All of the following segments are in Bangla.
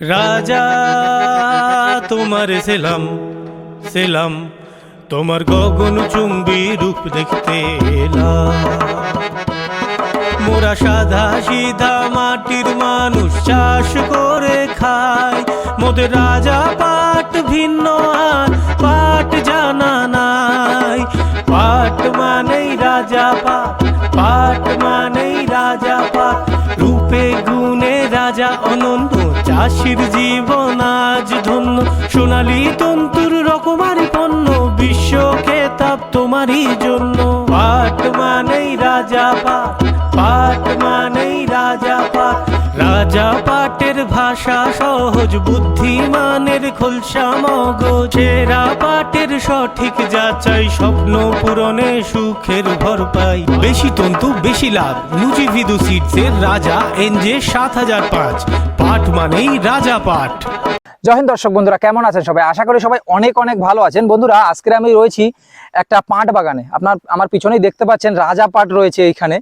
রাজা, তোমার সেলাম সেলাম, তোমার গগন চুম্বি রূপ দেখতে এলাম। মোরা সাদা সিধা মাটির মানুষ চাষ করে খায় মোদের রাজা পাট ভিন্ন আর, পাট জানা নাই। পাট মানেই রাজা পাট। চাষির জীবন আজ ধন্য। সোনালি তন্তুর রকমারি পণ্য বিশ্ব খেতাব তোমারই জন্য। পাট মানেই রাজা পাট পাট মানেই রাজা পাট। রাজা পাটের ভাষা সহজ, বুদ্ধিমানের খোলসা মগজেরা পাটের সঠিক যাচাই, স্বপ্ন পূরণে সুখের ভর পাই। বেশি তন্তু, বেশি লাভ। নুচিভিদু সিটসের রাজা এনজে সাত হাজার পাঁচ। পাট মানেই রাজা পাট। জয় দর্শক বন্ধুরা, কেমন আছেন সবাই? আশা করি সবাই অনেক অনেক ভালো আছেন। বন্ধুরা আজকে আমি রয়েছি একটা পাট বাগানে। আপনার, আমার পিছনেই দেখতে পাচ্ছেন রাজা পাট রয়েছে এইখানে।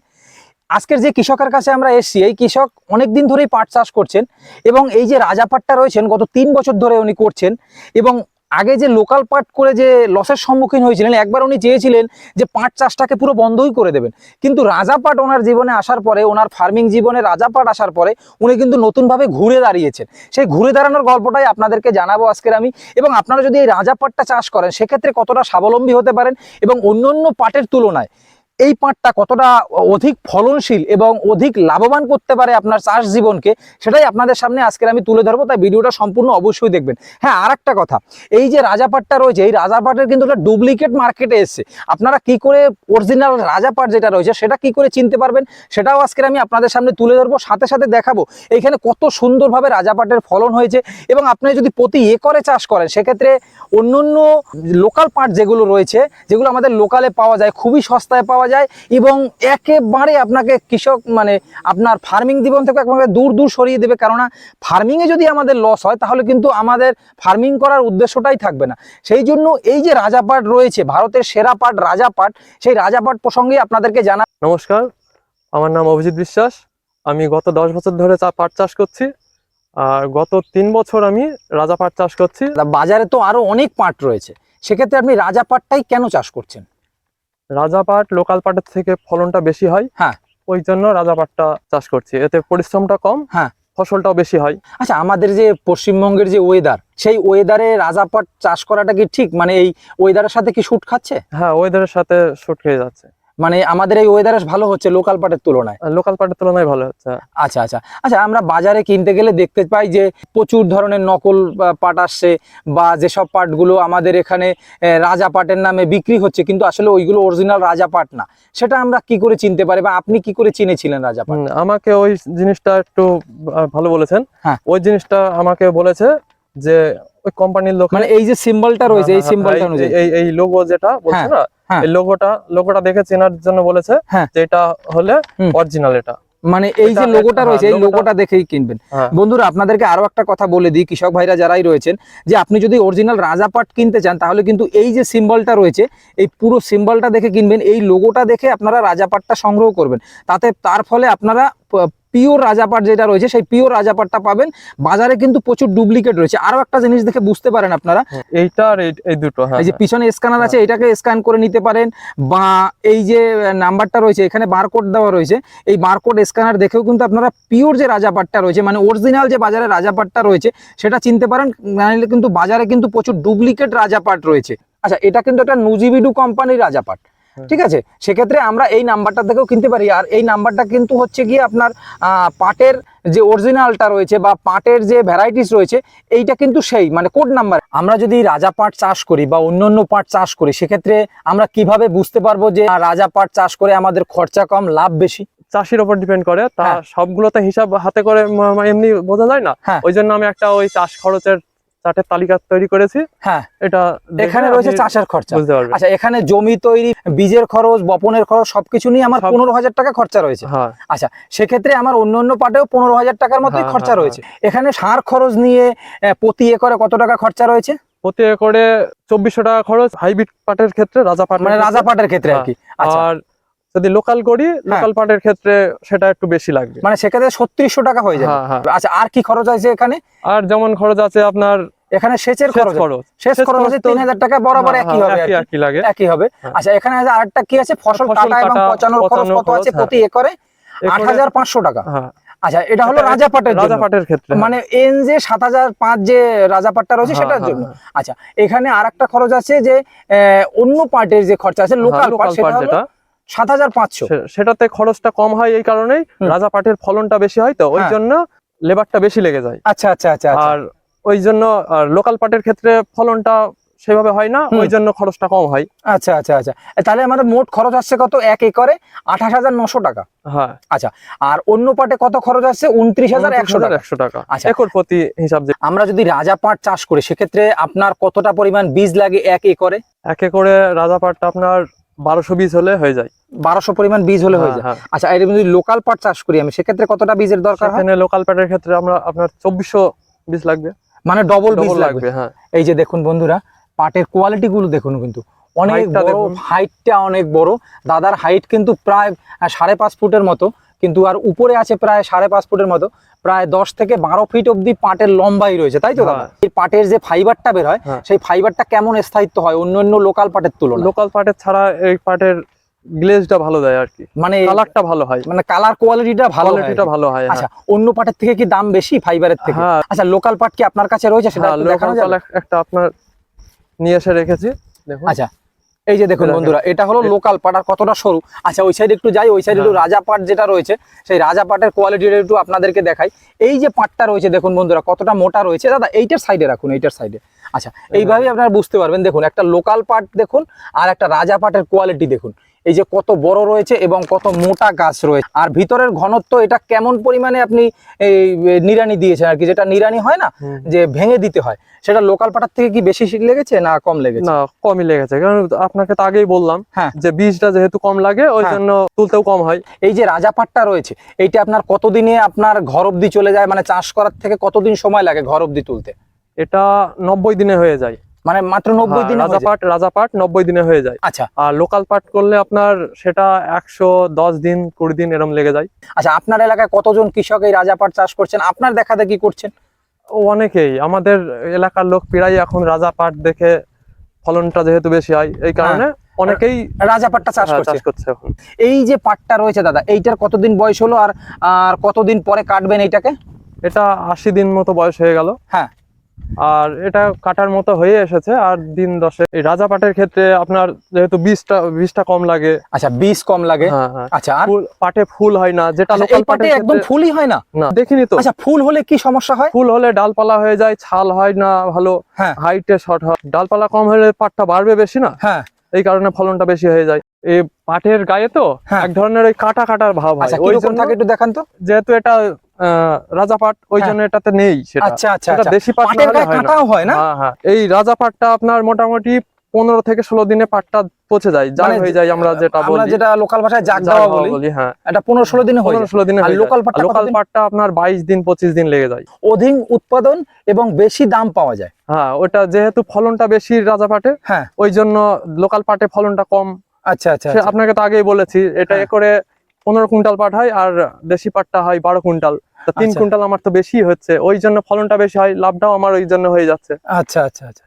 আজকের যে কৃষকের কাছে আমরা এসেছি, এই কৃষক অনেক দিন ধরেই পাট চাষ করছেন এবং এই যে রাজা পাটটা রয়েছেন, গত তিন বছর ধরে উনি করছেন এবং আগে যে লোকাল পাট করে যে লসের সম্মুখীন হয়েছিলেন, একবার উনি চেয়েছিলেন যে পাট চাষটাকে পুরো বন্ধই করে দেবেন। কিন্তু রাজা পাট ওনার জীবনে আসার পরে, ওনার ফার্মিং জীবনে রাজা পাট আসার পরে উনি কিন্তু নতুনভাবে ঘুরে দাঁড়িয়েছেন। সেই ঘুরে দাঁড়ানোর গল্পটাই আপনাদেরকে জানাব আজকের আমি। এবং আপনারা যদি এই রাজা পাটটা চাষ করেন, সেক্ষেত্রে কতটা স্বাবলম্বী হতে পারেন এবং অন্য অন্য পাটের তুলনায়। এই পাটটা কতটা অধিক ফলনশীল এবং অধিক লাভবান করতে পারে আপনার চাষ জীবনকে, সেটাই আপনাদের সামনে আজকের আমি তুলে ধরবো, তাই ভিডিওটা সম্পূর্ণ অবশ্যই দেখবেন। হ্যাঁ আর একটা কথা, এই যে রাজা পাটটা রয়েছে, এই রাজা পাটের কিন্তু একটা ডুপ্লিকেট মার্কেটে এসছে। আপনারা কি করে অরিজিনাল রাজা পাট যেটা রয়েছে, সেটা কি করে চিনতে পারবেন, সেটাও আজকের আমি আপনাদের সামনে তুলে ধরবো, সাথে সাথে দেখাবো এইখানে কত সুন্দরভাবে রাজা পাটের ফলন হয়েছে এবং আপনি যদি প্রতি একরে চাষ করেন, সেক্ষেত্রে অন্য অন্য লোকাল পাট যেগুলো রয়েছে, যেগুলো আমাদের লোকালে পাওয়া যায়, খুবই সস্তায় পাওয়া যায় এবং একেবারে আপনাকে কৃষক মানে আপনার ফার্মিং জীবন থেকে আপনাকে দূর দূর সরিয়ে দেবে। কেননা ফার্মিংয়ে যদি আমাদের লস হয় তাহলে কিন্তু আমাদের ফার্মিং করার উদ্দেশ্যটাই থাকবে না। সেই জন্য এই যে রাজাপাট রয়েছে ভারতের সেরা পাট রাজা পাট সেই রাজাপাট প্রসঙ্গে আপনাদেরকে জানা নমস্কার আমার নাম অভিজিৎ বিশ্বাস। আমি গত দশ বছর ধরে চা পাট চাষ করছি আর গত তিন বছর আমি রাজা পাট চাষ করছি। বাজারে তো আরও অনেক পাট রয়েছে। সেক্ষেত্রে আপনি রাজা পাটটাই কেন চাষ করছেন? রাজা পাট লোকাল পাটের থেকে ফলনটা বেশি হয়। হ্যাঁ। ওই জন্য রাজা পাটটা চাষ করছি। এতে পরিশ্রমটা কম হ্যাঁ। ফসলটাও বেশি হয়। আচ্ছা আমাদের যে পশ্চিমবঙ্গের যে ওয়েদার সেই ওয়েদারে রাজা পাট চাষ করাটা কি ঠিক? মানে এই ওয়েদারের সাথে কি শুট খাচ্ছে? হ্যাঁ ওয়েদারের সাথে শুট খেয়ে যাচ্ছে। মানে আমাদের এই ওয়েদারে ভালো হচ্ছে লোকাল পাটের তুলনায়। লোকাল পাটের তুলনায় ভালো হচ্ছে। আচ্ছা আচ্ছা। আচ্ছা আমরা বাজারে কিনতে গেলে দেখতে পাই যে প্রচুর ধরনের নকল পাট আসছে বা যেসব পাটগুলো আমাদের এখানে রাজা পাটের নামে বিক্রি হচ্ছে কিন্তু আসলে ওইগুলো অরিজিনাল রাজা পাট না। সেটা আমরা কি করে চিনতে পারি বা আপনি কি করে চিনেছিলেন রাজা পাট? আমাকে ওই জিনিসটা একটু ভালো বলেছেন। হ্যাঁ। ওই জিনিসটা আমাকে বলেছে যে ওই কোম্পানির লোক মানে এই যে সিম্বলটা রয়েছে এই সিম্বলটা অনুযায়ী এই এই লোগো যেটা বলছে না হ্যাঁ। এই লোগোটা লোগোটা দেখে চেনার জন্য বলেছে হ্যাঁ। যে এটা হলে অরিজিনাল এটা মানে এই যে লোগোটা হ্যাঁ, রয়েছে এই লোগোটা- দেখেই কিনবেন হ্যাঁ। বন্ধুরা আপনাদেরকে আরও একটা কথা বলে দিই কৃষক ভাইরা যারাই রয়েছেন যে আপনি যদি অরিজিনাল রাজা পাট কিনতে চান তাহলে কিন্তু এই যে সিম্বলটা রয়েছে এই পুরো সিম্বলটা দেখে কিনবেন এই লোগোটা দেখে আপনারা রাজা পাটটা সংগ্রহ করবেন তাতে তার ফলে আপনারা পিওর রাজা পাট যেটা রয়েছে সেই পিওর রাজা পাটটা পাবেন। বাজারে কিন্তু প্রচুর ডুপ্লিকেট রয়েছে। আরও একটা জিনিস দেখে বুঝতে পারেন আপনারা। এইটা আর এই- দুটো হ্যাঁ এই যে পিছনে স্ক্যানার আছে এটাকে স্ক্যান করে নিতে পারেন। বা এই যে নাম্বারটা রয়েছে এখানে বারকোড দেওয়া রয়েছে। এই বারকোড স্ক্যানার দেখেও কিন্তু আপনারা পিওর যে রাজাপাটটা রয়েছে মানে অরিজিনাল যে বাজারে রাজাপাটটা রয়েছে সেটা চিনতে পারেন। নাহলে কিন্তু বাজারে কিন্তু প্রচুর ডুপ্লিকেট রাজাপাট রয়েছে। আচ্ছা এটা কিন্তু একটা নুজিবিডু কোম্পানির রাজাপাট। ঠিক আছে? সেক্ষেত্রে আমরা এই নাম্বারটা থেকেও কিনতে পারি। আর এই নাম্বারটা কিন্তু হচ্ছে গিয়ে আপনার পাটের যে অরিজিনালটা রয়েছে বা পাটের যে ভ্যারাইটিস রয়েছে এইটা কিন্তু সেই মানে কোড নাম্বার আমরা যদি রাজা পাট চাষ করি বা অন্য অন্য পাট চাষ করি সেক্ষেত্রে আমরা কীভাবে বুঝতে পারব যে রাজা পাট চাষ করে আমাদের খরচা কম লাভ বেশি? চাষির উপর ডিপেন্ড করে। তা হ্যাঁ। সবগুলোতে হিসাব হাতে করে এমনি বোঝা যায় না? হ্যাঁ। ওই জন্য আমি একটা ওই চাষ খরচের চার্টের তালিকা তৈরি করেছি। হ্যাঁ। এটা এখানে রয়েছে চাষের খরচা। বুঝতে পারবেন। আচ্ছা এখানে জমি তৈরি বীজের খরচ বপনের খরচ সবকিছু নিয়ে আমার পনেরো হাজার টাকা খরচা রয়েছে। হ্যাঁ। আচ্ছা সেক্ষেত্রে আমার অন্য অন্য পাটেও পনেরো হাজার টাকার মতোই হ্যাঁ, খরচা হ্যাঁ, রয়েছে। এখানে সার খরচ নিয়ে প্রতি একরে কত টাকা খরচা রয়েছে? প্রতি একরে চব্বিশশো টাকা খরচ হাইব্রিড পাটের ক্ষেত্রে রাজা পাট মানে রাজা পাটের ক্ষেত্রে আর কি। আচ্ছা। আর যদি লোকাল করি লোকাল পাটের ক্ষেত্রে সেটা একটু বেশি লাগবে। মানে সেক্ষেত্রে ছত্রিশশো টাকা হয়ে যাবে। আচ্ছা আর কি খরচ আছে এখানে? আর যেমন খরচ আছে আপনার এখানে সেচের সেচ খরচ শেষ সেচ খরচ তো- তিন হাজার টাকা বরাবর হ্যাঁ, একই হ্যাঁ, হবে একই লাগে। একই হবে। হ্যাঁ। আচ্ছা এখানে আরেকটা কি আছে? ফসল কাটা এবং পচানোর খরচ কত আছে প্রতি একরে? আট হাজার পাঁচশো টাকা। আচ্ছা এটা হলো জন্য। রাজাপাটের ক্ষেত্রে। মানে এন যে সাত হাজার পাঁচ যে রাজাপাটটা রয়েছে হ্যাঁ, সেটার জন্য। আচ্ছা এখানে আর একটা খরচ আছে যে অন্য পার্টের যে খরচা আছে লোকাল পার্ট সেটা হলো সাত হাজার পাঁচশো। সেটাতে খরচটা কম হয় এই কারণেই। রাজা পাটের ফলনটা বেশি হয় তো ওই। জন্য লেবারটা বেশি লেগে যায়। আচ্ছা আচ্ছা আচ্ছা আচ্ছা। আর ওই জন্য লোকাল পাটের ক্ষেত্রে ফলনটা সেভাবে হয় না ওই জন্য খরচটা কম হয়। আচ্ছা আচ্ছা আচ্ছা। তাহলে আমাদের মোট খরচ আসছে কত? এক একরে আঠাশ হাজার নশো টাকা। হ্যাঁ। আচ্ছা আর অন্য পাটে কত খরচ আসছে? উনত্রিশ হাজার একশো টাকা। একশো টাকা। আচ্ছা। একর প্রতি হিসাব যে আমরা যদি রাজা পাট চাষ করি সেক্ষেত্রে আপনার কতটা পরিমাণ বীজ লাগে এক একরে? এক একরে রাজা পাটটা আপনার বারোশো বীজ হলে হয়ে যায়। বারোশো পরিমাণ বীজ হলে হয়ে যায়। হ্যাঁ, আচ্ছা এর যদি লোকাল পাট চাষ করি আমি সেক্ষেত্রে কতটা বীজের দরকার হয়? লোকাল পাটের ক্ষেত্রে আমরা আপনার চব্বিশশো বীজ লাগবে। মানে ডবল ডবল লাগবে। হ্যাঁ। এই যে দেখুন বন্ধুরা পাটের কোয়ালিটি গুলো দেখুন কিন্তু। অনেক বড় হাইটটা অনেক বড়। দাদার হাইট কিন্তু প্রায় সাড়ে পাঁচ ফুটের মতো। কিন্তু আর উপরে আছে প্রায় সাড়ে পাঁচ ফুটের মতো। প্রায় দশ থেকে বারো ফিট অব্দি পাটের লম্বাই রয়েছে তাই তো দাদা? হ্যাঁ। এই পাটের যে ফাইবারটা বের হয় হ্যাঁ। সেই ফাইবারটা কেমন স্থায়িত্ব হয়? অন্য অন্য লোকাল পাটের তুলনায়। লোকাল পাটের ছাড়া এই পাটের গ্লেজটা ভালো দেয় আর কি। মানে কালারটা ভালো হয়। মানে কালার কোয়ালিটিটা ভালো হয়। কোয়ালিটিটা ভালো হয় আচ্ছা অন্য পাটের থেকে কি দাম বেশি ফাইবারের থেকে? হ্যাঁ। আচ্ছা লোকাল পাট কি আপনার কাছে রয়েছে সেটা হ্যাঁ দেখানো যাবে? একটা আপনার নিয়ে এসে রেখেছি দেখুন। আচ্ছা এই যে দেখুন বন্ধুরা এটা হলো লোকাল পাট আর কতটা সরু? আচ্ছা ওই সাইডে একটু যাই ওই সাইডে একটু হ্যাঁ। রাজা পাট যেটা রয়েছে সেই রাজা পাটের কোয়ালিটিটা একটু আপনাদেরকে দেখাই। এই যে পাটটা রয়েছে দেখুন বন্ধুরা কতটা মোটা রয়েছে। দাদা এইটার সাইডে রাখুন এইটার সাইডে আচ্ছা এইভাবেই আপনারা বুঝতে পারবেন। দেখুন একটা লোকাল পাট দেখুন আর একটা রাজা পাটের কোয়ালিটি দেখুন। এই যে কত বড় রয়েছে এবং কত মোটা গাছ রয়েছে। আর ভিতরের ঘনত্ব এটা কেমন পরিমাণে আপনি এই এ, নিড়ানি দিয়েছেন আর কি? যেটা নিরানি হয় না যে ভেঙে দিতে হয় সেটা লোকাল পাটার থেকে কি বেশি লেগেছে না কম লেগেছে? না কমই লেগেছে। কারণ আপনাকে তো আগেই বললাম হ্যাঁ। যে বীজটা যেহেতু কম লাগে ওই হ্যাঁ। জন্য তুলতেও কম হয়। এই যে রাজা পাটটা রয়েছে এইটা আপনার কতদিনে আপনার ঘর অবধি চলে যায়? মানে চাষ করার থেকে কতদিন সময় লাগে ঘর অব্দি তুলতে? এটা নব্বই দিনে হয়ে যায়। মানে মাত্র নব্বই হ্যাঁ, দিনে রাজা পাট রাজা পাট নব্বই দিনে হয়ে যায়। আচ্ছা। আর লোকাল পাট করলে আপনার সেটা একশো দশ দিন কুড়ি দিন এরম লেগে যায়। আচ্ছা আপনার এলাকায় কতজন কৃষক এই রাজা পাট চাষ করছেন? আপনার দেখা দেখি করছেন? ও অনেকেই আমাদের এলাকার লোক প্রায় এখন রাজা পাট দেখে ফলনটা যেহেতু বেশি হয় এই কারণে অনেকেই রাজা পাটটা চাষ হ্যাঁ, করছে। চাষ করছে এখন। এই যে পাটটা রয়েছে দাদা এইটার কতদিন বয়স হলো আর আর কতদিন পরে কাটবেন এইটাকে? এটা আশি দিন মতো বয়স হয়ে গেল। হ্যাঁ। আর এটা কাটার মতো হয়ে এসেছে আর দিন দশে এই রাজা পাটের ক্ষেত্রে আপনার যেহেতু বীজটা বীজটা কম লাগে। আচ্ছা বীজ কম লাগে? হ্যাঁ হ্যাঁ। আচ্ছা আর? পাটে ফুল হয় না যেটা আচ্ছা, লোকাল পাটে একদম ফুলই হয় না? না দেখিনি তো। আচ্ছা ফুল হলে কি সমস্যা হয়? ফুল হলে ডালপালা হয়ে যায় ছাল হয় না ভালো হ্যাঁ। হাইটে শর্ট হয়। ডালপালা কম হলে পাটটা বাড়বে বেশি না? হ্যাঁ। এই কারণে ফলনটা বেশি হয়ে যায়। এই পাটের গায়ে তো হ্যাঁ। এক ধরনের ওই কাটা কাটার ভাব হয়। আচ্ছা ওই জন্য থাকে একটু দেখান তো। যেহেতু এটা রাজা পাট ওই হ্যাঁ। জন্য এটাতে নেই সেটা। আচ্ছা আচ্ছা এটা আচ্ছা। দেশি পাট গায়ে হয় না। হয় এই রাজা পাটটা আপনার মোটামুটি পনেরো থেকে ষোলো দিনে পাটটা পচে যায়। যা মানে হয়ে যায় আমরা যেটা বলি। যেটা লোকাল ভাষায় জাগ দেওয়া বলি হ্যাঁ। এটা পনেরো ষোলো দিনে পনেরো ষোলো দিনে। পাটটা আর লোকাল পাটটা আপনার বাইশ দিন পঁচিশ দিন লেগে যায়। অধিক উৎপাদন এবং বেশি দাম পাওয়া যায়। হ্যাঁ ওটা যেহেতু ফলনটা বেশি রাজা পাটে হ্যাঁ। ওই জন্য লোকাল পাটে ফলনটা কম আচ্ছা আচ্ছা আচ্ছা। আপনাকে তো আগেই বলেছি এটা হ্যাঁ। করে পনেরো কুইন্টাল পাট হয় আর দেশি পাটটা হয় বারো কুইন্টাল তিন আচ্ছা। কুইন্টাল আমার তো বেশি হচ্ছে ওই জন্য ফলনটা বেশি হয় লাভটাও আমার ওই জন্য হয়ে যাচ্ছে আচ্ছা আচ্ছা আচ্ছা